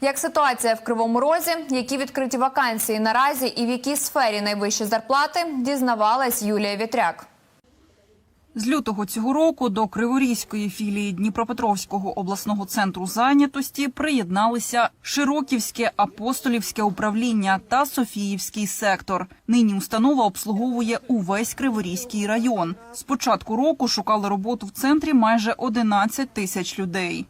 Як ситуація в Кривому Розі, які відкриті вакансії наразі і в якій сфері найвищі зарплати, дізнавалась Юлія Вітряк. З лютого цього року до Криворізької філії Дніпропетровського обласного центру зайнятості приєдналися Широківське апостолівське управління та Софіївський сектор. Нині установа обслуговує увесь Криворізький район. З початку року шукали роботу в центрі майже 11 тисяч людей.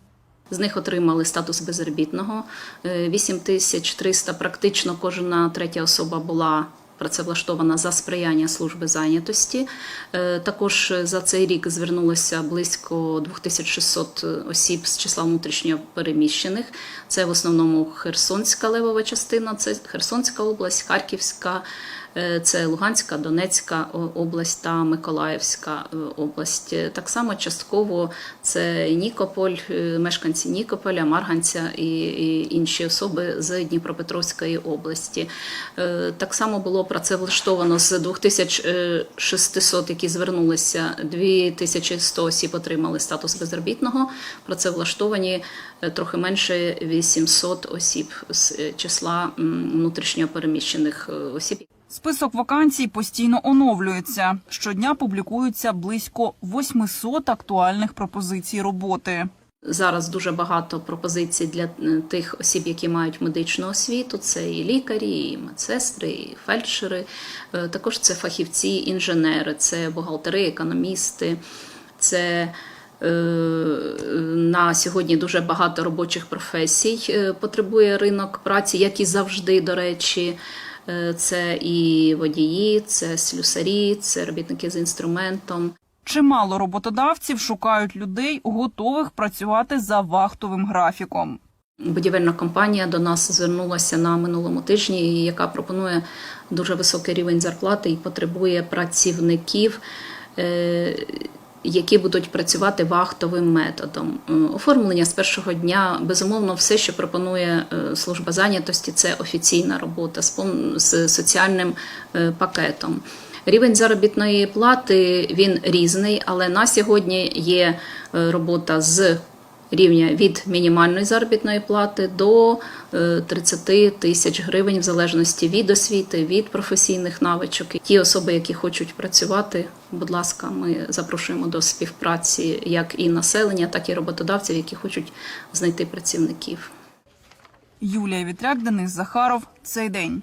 З них отримали статус безробітного. Е, 8300, практично кожна третя особа була працевлаштована за сприяння служби зайнятості. Е, Також за цей рік звернулося близько 2600 осіб з числа внутрішньо переміщених. Це в основному Херсонська левова частина, це Херсонська область, Харківська. Е, Це Луганська, Донецька область та Миколаївська е, область. Е, Так само частково це Нікополь, мешканці Нікополя, Марганця і, інші особи з Дніпропетровської області. Так само було працевлаштовано з 2600, які звернулися, 2100 осіб отримали статус безробітного. Працевлаштовані трохи менше 800 осіб з числа м, внутрішньо переміщених е, осіб. Список вакансій постійно оновлюється. Щодня публікуються близько 800 актуальних пропозицій роботи. Зараз дуже багато пропозицій для е, тих осіб, які мають медичну освіту. Це і лікарі, і медсестри, і фельдшери. Е, Також це фахівці, інженери, це бухгалтери, економісти. Це е, на сьогодні дуже багато робочих професій потребує ринок праці, як і завжди, до речі. Е, Це і водії, це слюсарі, це робітники з інструментом. Чимало роботодавців шукають людей, готових працювати за вахтовим графіком. Будівельна компанія до нас звернулася на минулому тижні, яка пропонує дуже високий рівень зарплати і потребує працівників, е, які будуть працювати вахтовим методом. Е, Оформлення з першого дня безумовно, все, що пропонує е, служба зайнятості, це офіційна робота з соціальним е, пакетом. Рівень заробітної плати він різний, але на сьогодні є робота з рівня від мінімальної заробітної плати до е, 30 тисяч гривень, в залежності від освіти, від професійних навичок. Ті особи, які хочуть працювати, будь ласка, ми запрошуємо до співпраці як і населення, так і роботодавців, які хочуть знайти працівників. Юлія Вітряк, Денис Захаров. Цей день.